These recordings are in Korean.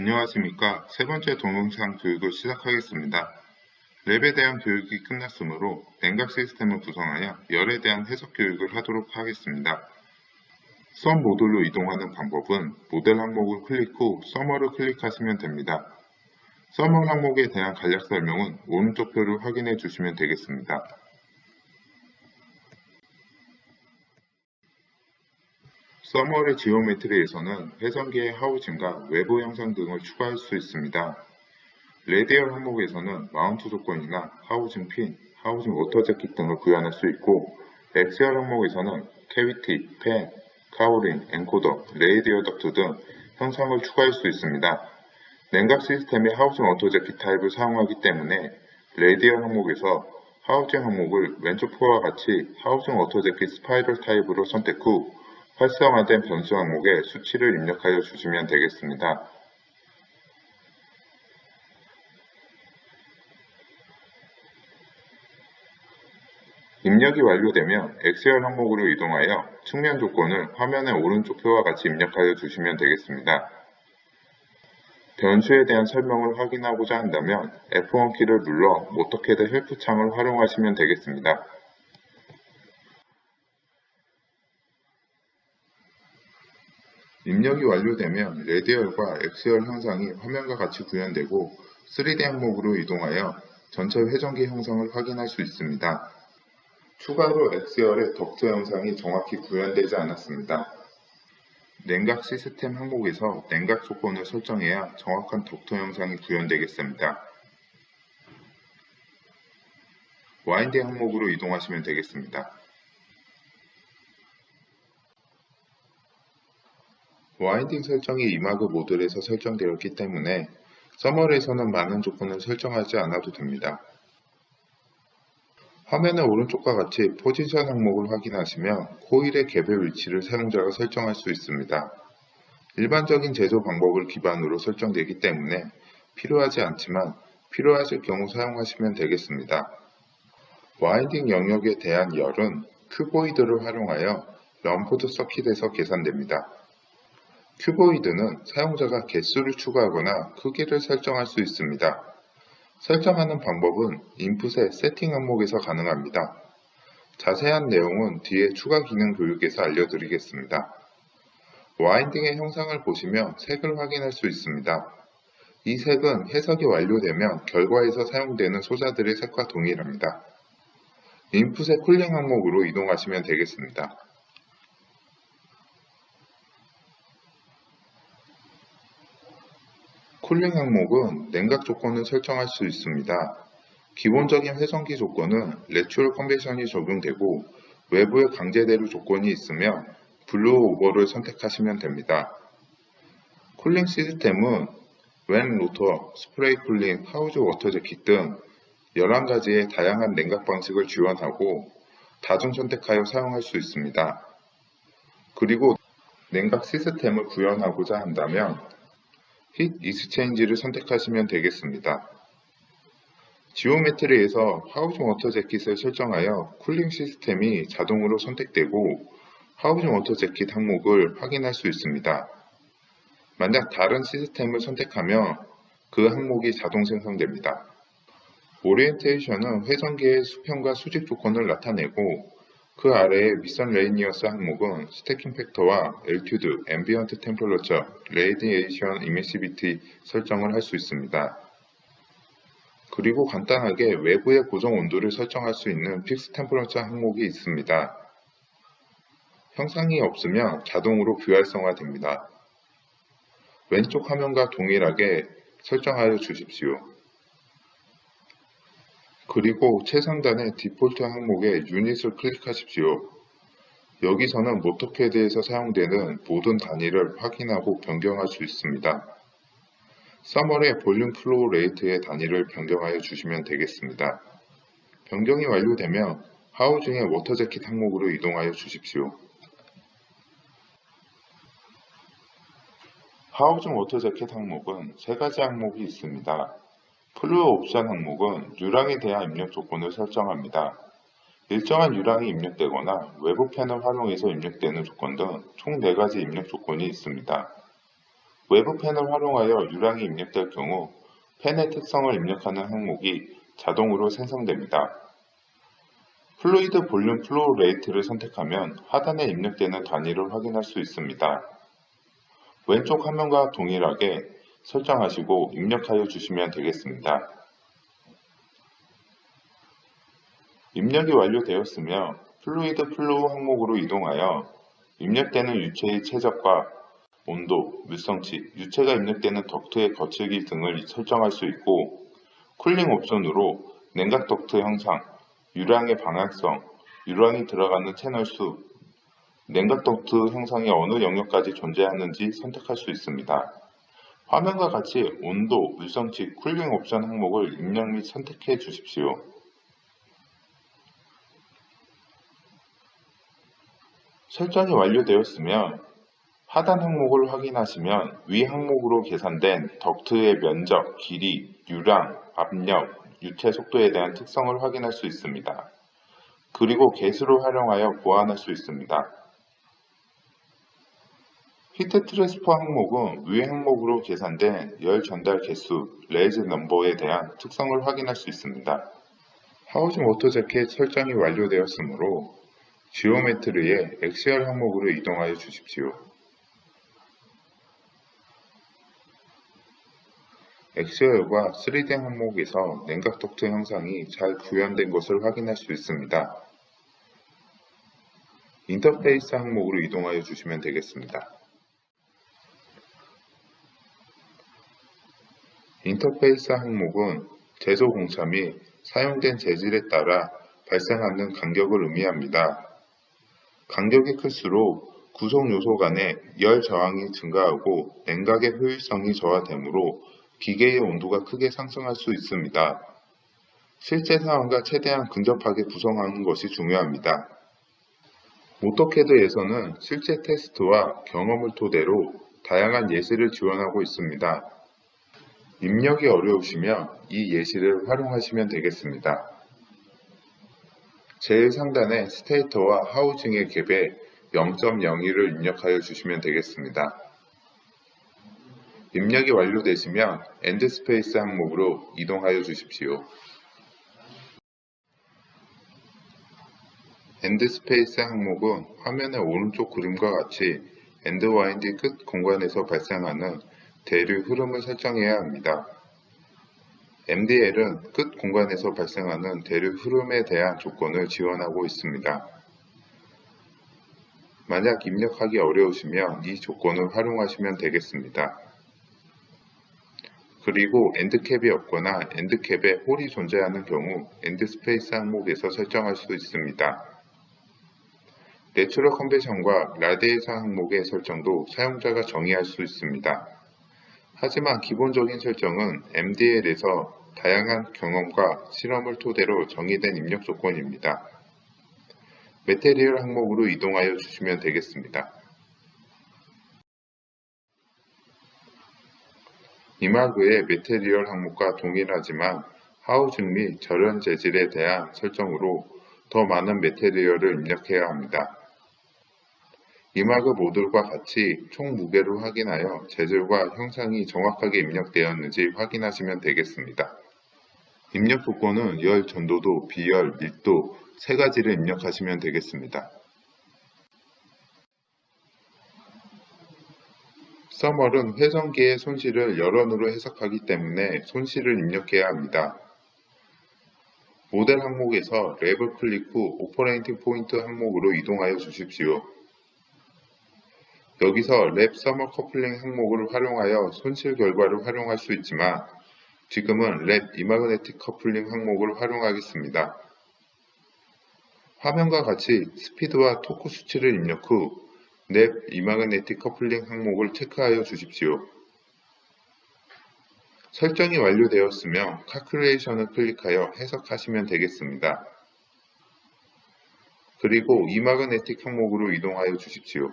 안녕하십니까. 세 번째 동영상 교육을 시작하겠습니다. 랩에 대한 교육이 끝났으므로 냉각 시스템을 구성하여 열에 대한 해석 교육을 하도록 하겠습니다. 썸 모듈로 이동하는 방법은 모델 항목을 클릭 후 서머를 클릭하시면 됩니다. 서머 항목에 대한 간략 설명은 오른쪽 표를 확인해 주시면 되겠습니다. 서머의 지오메트리에서는 회전기의 하우징과 외부 형상 등을 추가할 수 있습니다. 레디얼 항목에서는 마운트 조건이나 하우징 핀, 하우징 워터 재킷 등을 구현할 수 있고 엑셀 항목에서는 캐비티, 팬, 카우링, 엔코더, 레이디어 덕트 등 형상을 추가할 수 있습니다. 냉각 시스템의 하우징 워터 재킷 타입을 사용하기 때문에 레디얼 항목에서 하우징 항목을 왼쪽 표와 같이 하우징 워터 재킷 스파이럴 타입으로 선택 후 활성화된 변수 항목에 수치를 입력하여 주시면 되겠습니다. 입력이 완료되면 엑셀 항목으로 이동하여 측면 조건을 화면의 오른쪽 표와 같이 입력하여 주시면 되겠습니다. 변수에 대한 설명을 확인하고자 한다면 F1 키를 눌러 모터캐드 헬프 창을 활용하시면 되겠습니다. 입력이 완료되면 레디얼과 엑셀 형상이 화면과 같이 구현되고 3D 항목으로 이동하여 전체 회전기 형상을 확인할 수 있습니다. 추가로 엑셀의 덕트 형상이 정확히 구현되지 않았습니다. 냉각 시스템 항목에서 냉각 조건을 설정해야 정확한 덕트 형상이 구현되겠습니다. 와인딩 항목으로 이동하시면 되겠습니다. 와인딩 설정이 이마그 모듈에서 설정되었기 때문에 서머에서는 많은 조건을 설정하지 않아도 됩니다. 화면의 오른쪽과 같이 포지션 항목을 확인하시면 코일의 개별 위치를 사용자가 설정할 수 있습니다. 일반적인 제조 방법을 기반으로 설정되기 때문에 필요하지 않지만 필요하실 경우 사용하시면 되겠습니다. 와인딩 영역에 대한 열은 큐보이드를 활용하여 럼포드 서킷에서 계산됩니다. 큐보이드는 사용자가 개수를 추가하거나 크기를 설정할 수 있습니다. 설정하는 방법은 인풋의 세팅 항목에서 가능합니다. 자세한 내용은 뒤에 추가 기능 교육에서 알려드리겠습니다. 와인딩의 형상을 보시면 색을 확인할 수 있습니다. 이 색은 해석이 완료되면 결과에서 사용되는 소자들의 색과 동일합니다. 인풋의 쿨링 항목으로 이동하시면 되겠습니다. 쿨링 항목은 냉각 조건을 설정할 수 있습니다. 기본적인 회전기 조건은 레츄럴 컨벤션이 적용되고 외부에 강제대로 조건이 있으면 블루 오버를 선택하시면 됩니다. 쿨링 시스템은 웬 로터, 스프레이 쿨링, 하우즈 워터 재킷 등 11가지의 다양한 냉각 방식을 지원하고 다중 선택하여 사용할 수 있습니다. 그리고 냉각 시스템을 구현하고자 한다면 힛 이스체인지를 선택하시면 되겠습니다. 지오메트리에서 하우징 워터 재킷을 설정하여 쿨링 시스템이 자동으로 선택되고 하우징 워터 재킷 항목을 확인할 수 있습니다. 만약 다른 시스템을 선택하면 그 항목이 자동 생성됩니다. 오리엔테이션은 회전기의 수평과 수직 조건을 나타내고 그 아래의 미선 레이니어스 항목은 스태킹 팩터와 엘튜드, 앰비언트 템플러처, 레디에이션 이미시비티 설정을 할 수 있습니다. 그리고 간단하게 외부의 고정 온도를 설정할 수 있는 픽스 템플러처 항목이 있습니다. 형상이 없으면 자동으로 비활성화됩니다. 왼쪽 화면과 동일하게 설정하여 주십시오. 그리고 최상단의 디폴트 항목에 유닛을 클릭하십시오. 여기서는 모터캐드에서 사용되는 모든 단위를 확인하고 변경할 수 있습니다. 서멀의 볼륨 플로우 레이트의 단위를 변경하여 주시면 되겠습니다. 변경이 완료되면 하우징의 워터 재킷 항목으로 이동하여 주십시오. 하우징 워터 재킷 항목은 세 가지 항목이 있습니다. 플루어 옵션 항목은 유랑에 대한 입력 조건을 설정합니다. 일정한 유랑이 입력되거나 외부 펜을 활용해서 입력되는 조건 등 총 4가지 입력 조건이 있습니다. 외부 펜을 활용하여 유랑이 입력될 경우 펜의 특성을 입력하는 항목이 자동으로 생성됩니다. 플루이드 볼륨 플로우 레이트를 선택하면 하단에 입력되는 단위를 확인할 수 있습니다. 왼쪽 화면과 동일하게 설정하시고 입력하여 주시면 되겠습니다. 입력이 완료되었으며 플루이드 플로우 항목으로 이동하여 입력되는 유체의 최적과 온도, 물성치, 유체가 입력되는 덕트의 거칠기 등을 설정할 수 있고 쿨링 옵션으로 냉각 덕트 형상, 유량의 방향성, 유량이 들어가는 채널 수, 냉각 덕트 형상이 어느 영역까지 존재하는지 선택할 수 있습니다. 화면과 같이 온도, 물성치, 쿨링 옵션 항목을 입력 및 선택해 주십시오. 설정이 완료되었으면 하단 항목을 확인하시면 위 항목으로 계산된 덕트의 면적, 길이, 유량, 압력, 유체 속도에 대한 특성을 확인할 수 있습니다. 그리고 개수를 활용하여 보완할 수 있습니다. 히트 트랜스퍼 항목은 위 항목으로 계산된 열 전달 개수, 레이즈 넘버에 대한 특성을 확인할 수 있습니다. 하우징 오토 재킷 설정이 완료되었으므로 지오메트리의 엑시얼 항목으로 이동하여 주십시오. 엑시얼과 3D 항목에서 냉각 덕트 형상이 잘 구현된 것을 확인할 수 있습니다. 인터페이스 항목으로 이동하여 주시면 되겠습니다. 인터페이스 항목은 제조 공차 및 사용된 재질에 따라 발생하는 간격을 의미합니다. 간격이 클수록 구성 요소 간의 열 저항이 증가하고 냉각의 효율성이 저하되므로 기계의 온도가 크게 상승할 수 있습니다. 실제 상황과 최대한 근접하게 구성하는 것이 중요합니다. 오토캐드에서는 실제 테스트와 경험을 토대로 다양한 예시를 지원하고 있습니다. 입력이 어려우시면 이 예시를 활용하시면 되겠습니다. 제일 상단에 스테이터와 하우징의 갭에 0.02를 입력하여 주시면 되겠습니다. 입력이 완료되시면 엔드스페이스 항목으로 이동하여 주십시오. 엔드스페이스 항목은 화면의 오른쪽 그림과 같이 엔드 와인드 끝 공간에서 발생하는 대류 흐름을 설정해야 합니다. MDL은 끝 공간에서 발생하는 대류 흐름에 대한 조건을 지원하고 있습니다. 만약 입력하기 어려우시면 이 조건을 활용하시면 되겠습니다. 그리고 엔드캡이 없거나 엔드캡에 홀이 존재하는 경우 엔드스페이스 항목에서 설정할 수 있습니다. 내추럴 컨베션과 라디에이션 항목의 설정도 사용자가 정의할 수 있습니다. 하지만 기본적인 설정은 MDL에서 다양한 경험과 실험을 토대로 정의된 입력 조건입니다. 메테리얼 항목으로 이동하여 주시면 되겠습니다. 이마그의 메테리얼 항목과 동일하지만 하우징 및 절연 재질에 대한 설정으로 더 많은 메테리얼을 입력해야 합니다. 이마그 모듈과 같이 총 무게를 확인하여 재질과 형상이 정확하게 입력되었는지 확인하시면 되겠습니다. 입력 조건은 열 전도도, 비열, 밀도 세 가지를 입력하시면 되겠습니다. 서멀은 회전기의 손실을 열원으로 해석하기 때문에 손실을 입력해야 합니다. 모델 항목에서 랩을 클릭 후 오퍼레이팅 포인트 항목으로 이동하여 주십시오. 여기서 랩 서머 커플링 항목을 활용하여 손실 결과를 활용할 수 있지만 지금은 랩 이마그네틱 커플링 항목을 활용하겠습니다. 화면과 같이 스피드와 토크 수치를 입력 후 랩 이마그네틱 커플링 항목을 체크하여 주십시오. 설정이 완료되었으며 카큘레이션을 클릭하여 해석하시면 되겠습니다. 그리고 이마그네틱 항목으로 이동하여 주십시오.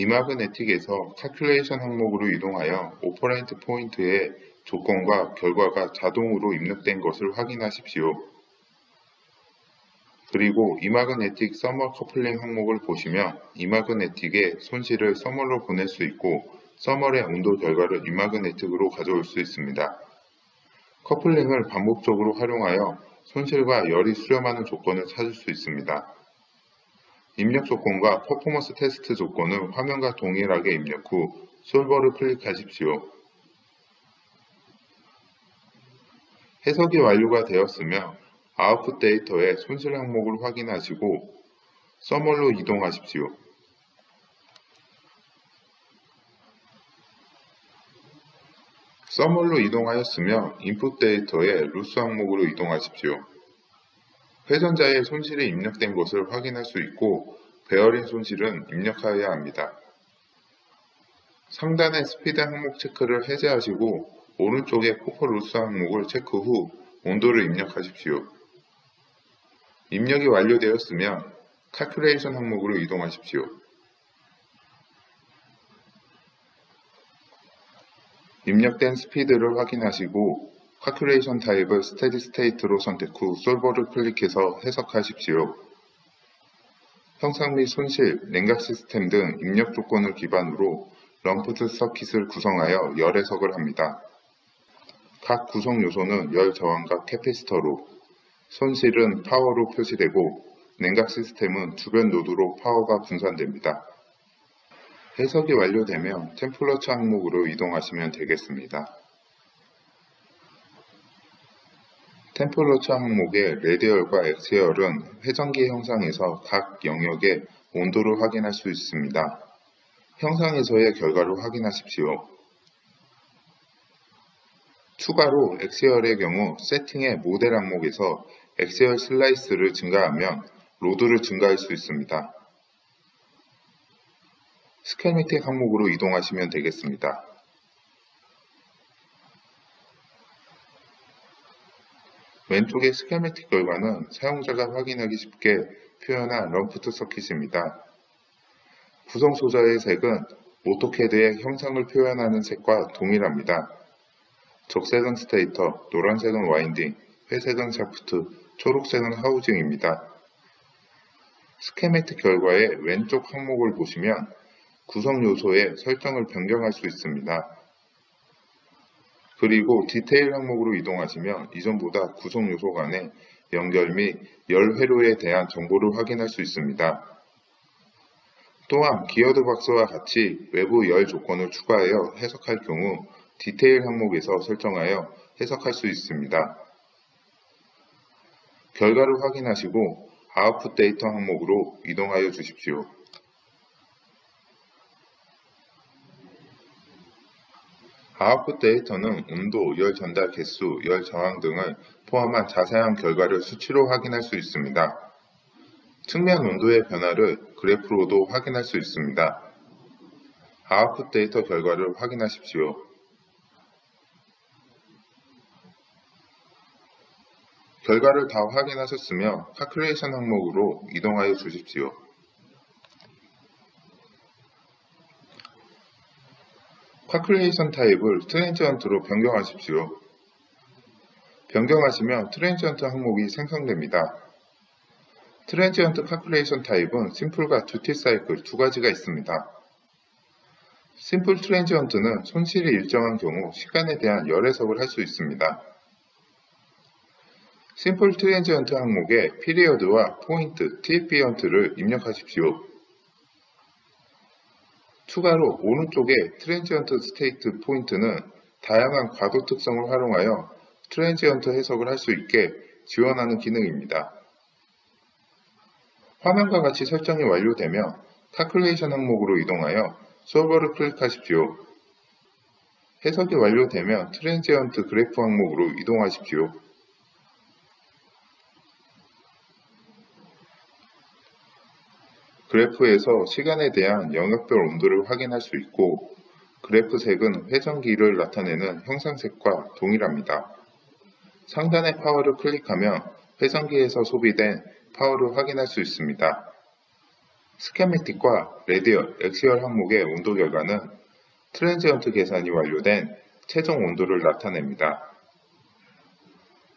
이마그네틱에서 카큘레이션 항목으로 이동하여 오퍼레인트 포인트의 조건과 결과가 자동으로 입력된 것을 확인하십시오. 그리고 이마그네틱 서머 커플링 항목을 보시면 이마그네틱의 손실을 서멀로 보낼 수 있고 서멀의 온도 결과를 이마그네틱으로 가져올 수 있습니다. 커플링을 반복적으로 활용하여 손실과 열이 수렴하는 조건을 찾을 수 있습니다. 입력 조건과 퍼포먼스 테스트 조건을 화면과 동일하게 입력 후 솔버를 클릭하십시오. 해석이 완료가 되었으며 아웃풋 데이터의 손실 항목을 확인하시고 서멀로 이동하십시오. 서멀로 이동하였으며 인풋 데이터의 루스 항목으로 이동하십시오. 회전자의 손실이 입력된 것을 확인할 수 있고 베어링 손실은 입력하여야 합니다. 상단의 스피드 항목 체크를 해제하시고 오른쪽의 코퍼 루스 항목을 체크 후 온도를 입력하십시오. 입력이 완료되었으면 칼큘레이션 항목으로 이동하십시오. 입력된 스피드를 확인하시고 칼큘레이션 타입을 스테디 스테이트로 선택 후 솔버를 클릭해서 해석하십시오. 형상 및 손실, 냉각 시스템 등 입력 조건을 기반으로 럼프트 서킷을 구성하여 열 해석을 합니다. 각 구성 요소는 열 저항과 캐피스터로, 손실은 파워로 표시되고 냉각 시스템은 주변 노드로 파워가 분산됩니다. 해석이 완료되면 템플러처 항목으로 이동하시면 되겠습니다. 템플러처 항목의 레디얼과 엑스열은 회전기 형상에서 각 영역의 온도를 확인할 수 있습니다. 형상에서의 결과를 확인하십시오. 추가로 엑셀의 경우 세팅의 모델 항목에서 엑셀 슬라이스를 증가하면 로드를 증가할 수 있습니다. 스케미틱 항목으로 이동하시면 되겠습니다. 왼쪽의 스케미틱 결과는 사용자가 확인하기 쉽게 표현한 럼프트 서킷입니다. 구성 소자의 색은 오토캐드의 형상을 표현하는 색과 동일합니다. 적색은 스테이터, 노란색은 와인딩, 회색은 샤프트, 초록색은 하우징입니다. 스케매틱 결과의 왼쪽 항목을 보시면 구성 요소의 설정을 변경할 수 있습니다. 그리고 디테일 항목으로 이동하시면 이전보다 구성 요소 간의 연결 및 열 회로에 대한 정보를 확인할 수 있습니다. 또한 기어드 박스와 같이 외부 열 조건을 추가하여 해석할 경우 디테일 항목에서 설정하여 해석할 수 있습니다. 결과를 확인하시고 아웃풋 데이터 항목으로 이동하여 주십시오. 아웃풋 데이터는 온도, 열 전달 개수, 열 저항 등을 포함한 자세한 결과를 수치로 확인할 수 있습니다. 측면 온도의 변화를 그래프로도 확인할 수 있습니다. 아웃풋 데이터 결과를 확인하십시오. 결과를 다 확인하셨으며 카큘레이션 항목으로 이동하여 주십시오. 카큘레이션 타입을 트랜지언트로 변경하십시오. 변경하시면 트랜지언트 항목이 생성됩니다. 트랜지언트 카큘레이션 타입은 심플과 듀티 사이클 두 가지가 있습니다. 심플 트랜지언트는 손실이 일정한 경우 시간에 대한 열 해석을 할 수 있습니다. 심플 트랜지언트 항목에 피리어드와 포인트, TF비언트를 입력하십시오. 추가로 오른쪽에 트랜지언트 스테이트 포인트는 다양한 과도 특성을 활용하여 트랜지언트 해석을 할 수 있게 지원하는 기능입니다. 화면과 같이 설정이 완료되면 카큘레이션 항목으로 이동하여 솔버를 클릭하십시오. 해석이 완료되면 트랜지언트 그래프 항목으로 이동하십시오. 그래프에서 시간에 대한 영역별 온도를 확인할 수 있고 그래프 색은 회전기를 나타내는 형상색과 동일합니다. 상단의 파워를 클릭하면 회전기에서 소비된 파워를 확인할 수 있습니다. 스케매틱과 레디얼, 엑시얼 항목의 온도 결과는 트랜지언트 계산이 완료된 최종 온도를 나타냅니다.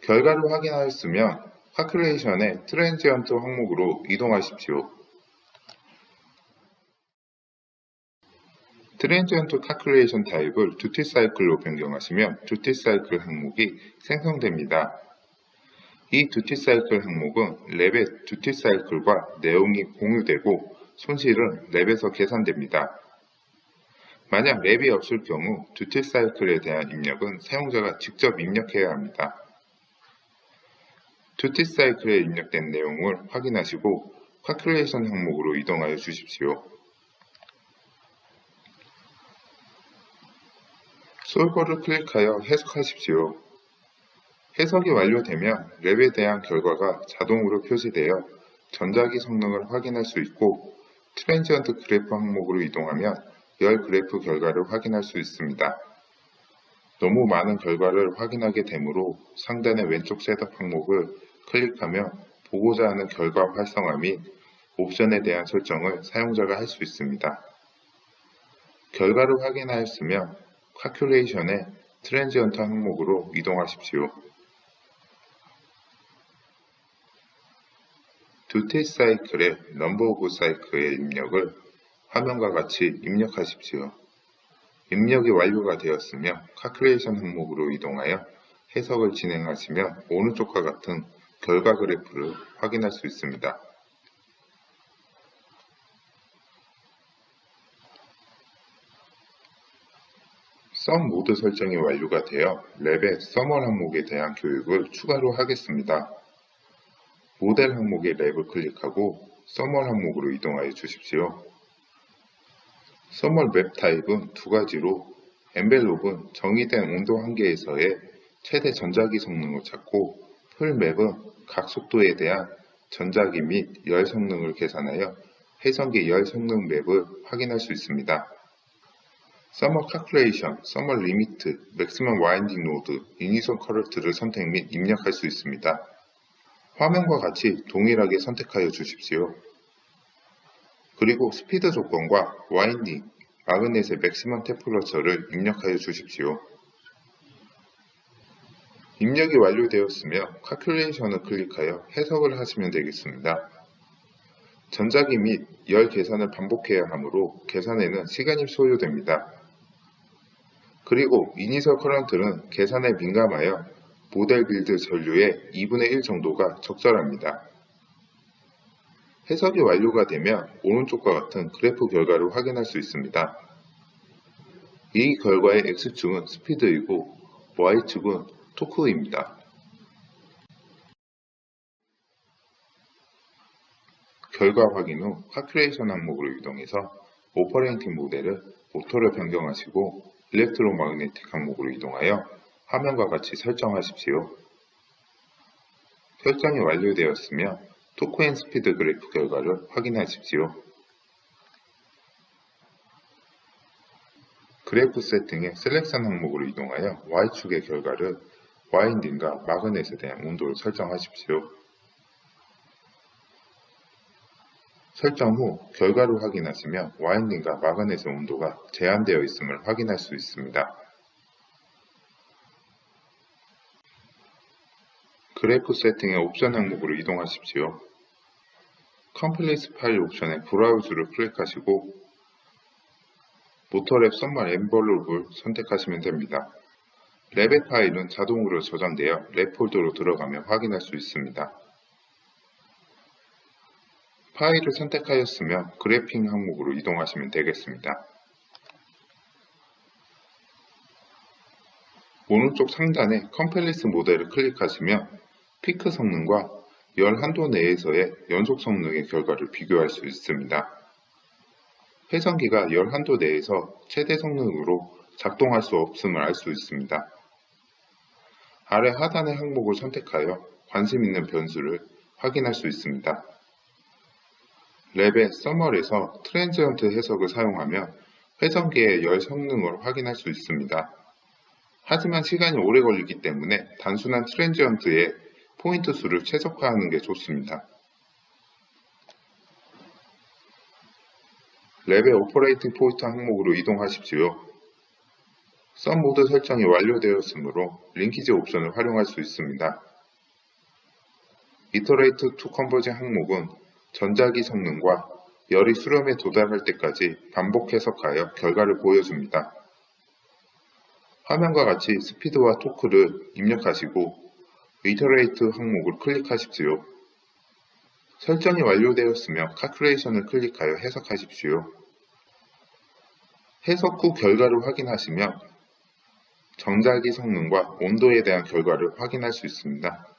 결과를 확인하였으면 카큘레이션의 트랜지언트 항목으로 이동하십시오. 트랜지언트 카큘레이션 타입을 두티 사이클로 변경하시면 두티 사이클 항목이 생성됩니다. 이 두티 사이클 항목은 랩의 두티 사이클과 내용이 공유되고 손실은 랩에서 계산됩니다. 만약 랩이 없을 경우 두티 사이클에 대한 입력은 사용자가 직접 입력해야 합니다. 두티 사이클에 입력된 내용을 확인하시고 카큘레이션 항목으로 이동하여 주십시오. 솔버를 클릭하여 해석하십시오. 해석이 완료되면 랩에 대한 결과가 자동으로 표시되어 전자기 성능을 확인할 수 있고 트랜지언트 그래프 항목으로 이동하면 열 그래프 결과를 확인할 수 있습니다. 너무 많은 결과를 확인하게 되므로 상단의 왼쪽 셋업 항목을 클릭하며 보고자 하는 결과 활성화 및 옵션에 대한 설정을 사용자가 할 수 있습니다. 결과를 확인하였으면 카큘레이션의 트랜지언트 항목으로 이동하십시오. 두티 사이클의 넘버 오브 사이클의 입력을 화면과 같이 입력하십시오. 입력이 완료가 되었으며 카큘레이션 항목으로 이동하여 해석을 진행하시면 오른쪽과 같은 결과 그래프를 확인할 수 있습니다. 썸 모드 설정이 완료가 되어 랩의 서멀 항목에 대한 교육을 추가로 하겠습니다. 모델 항목의 랩을 클릭하고 서멀 항목으로 이동하여 주십시오. 서멀 맵 타입은 두 가지로 엔벨롭은 정의된 온도 한계에서의 최대 전자기 성능을 찾고 풀맵은 각 속도에 대한 전자기 및 열 성능을 계산하여 해전기 열 성능 맵을 확인할 수 있습니다. 서머 카큘레이션, 서머 리미트, 맥시멈 와인딩 노드, 이니션 커런트를 선택 및 입력할 수 있습니다. 화면과 같이 동일하게 선택하여 주십시오. 그리고 스피드 조건과 와인딩, 마그넷의 맥시멈 템플러처를 입력하여 주십시오. 입력이 완료되었으며 카큘레이션을 클릭하여 해석을 하시면 되겠습니다. 전자기 및 열 계산을 반복해야 하므로 계산에는 시간이 소요됩니다. 그리고 이니셜 커런트는 계산에 민감하여 모델 빌드 전류의 2분의 1 정도가 적절합니다. 해석이 완료가 되면 오른쪽과 같은 그래프 결과를 확인할 수 있습니다. 이 결과의 X축은 스피드이고 Y축은 토크입니다. 결과 확인 후 카큘레이션 항목으로 이동해서 오퍼레이팅 모델을 오토로 변경하시고 일렉트로마그네틱 항목으로 이동하여 화면과 같이 설정하십시오. 설정이 완료되었으며 토크앤 스피드 그래프 결과를 확인하십시오. 그래프 세팅의 셀렉션 항목으로 이동하여 Y축의 결과를 와인딩과 마그넷에 대한 온도를 설정하십시오. 설정 후 결과를 확인하시면 와인딩과 마그넷의 온도가 제한되어 있음을 확인할 수 있습니다. 그래프 세팅의 옵션 항목으로 이동하십시오. 컴플리스 파일 옵션의 브라우즈를 클릭하시고 모터랩 선말 엠벌롭을 선택하시면 됩니다. 랩의 파일은 자동으로 저장되어 랩 폴더로 들어가며 확인할 수 있습니다. 파일을 선택하였으면 그래핑 항목으로 이동하시면 되겠습니다. 오른쪽 상단에 컴플리스 모델을 클릭하시면 피크 성능과 열 한도 내에서의 연속 성능의 결과를 비교할 수 있습니다. 회전기가 열 한도 내에서 최대 성능으로 작동할 수 없음을 알 수 있습니다. 아래 하단의 항목을 선택하여 관심 있는 변수를 확인할 수 있습니다. 랩의 서멀에서 트랜지언트 해석을 사용하며 회전기의 열 성능을 확인할 수 있습니다. 하지만 시간이 오래 걸리기 때문에 단순한 트랜지언트의 포인트 수를 최적화하는 게 좋습니다. 랩의 오퍼레이팅 포인트 항목으로 이동하십시오. 썸 모드 설정이 완료되었으므로 링키지 옵션을 활용할 수 있습니다. Iterate to Converging 항목은 전자기 성능과 열이 수렴에 도달할 때까지 반복 해석하여 결과를 보여줍니다. 화면과 같이 스피드와 토크를 입력하시고 Iterate 항목을 클릭하십시오. 설정이 완료되었으며 Calculation을 클릭하여 해석하십시오. 해석 후 결과를 확인하시면 전자기 성능과 온도에 대한 결과를 확인할 수 있습니다.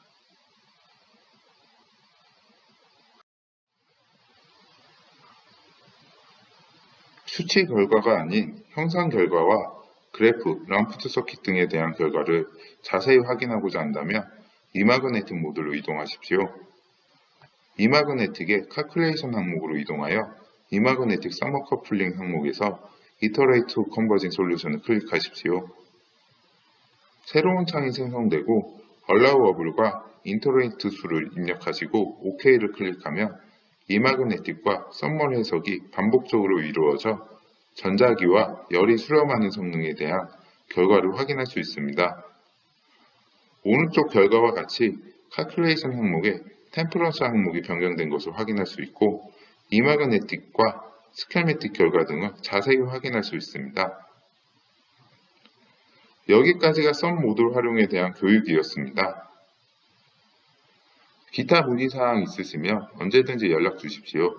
수치 결과가 아닌 형상 결과와 그래프, 람프트 서킷 등에 대한 결과를 자세히 확인하고자 한다면 이마그네틱 모드로 이동하십시오. 이마그네틱의 칼큘레이션 항목으로 이동하여 이마그네틱 서머 커플링 항목에서 이터레이트 컨버진 솔루션을 클릭하십시오. 새로운 창이 생성되고 얼라우어블과 인터레이트 수를 입력하시고 OK를 클릭하면 이마그네틱과 썸멀 해석이 반복적으로 이루어져 전자기와 열이 수렴하는 성능에 대한 결과를 확인할 수 있습니다. 오른쪽 결과와 같이 칼큘레이션 항목에 템퍼런처 항목이 변경된 것을 확인할 수 있고 이마그네틱과 스켈매틱 결과 등을 자세히 확인할 수 있습니다. 여기까지가 썸 모듈 활용에 대한 교육이었습니다. 기타 문의사항 있으시면 언제든지 연락 주십시오.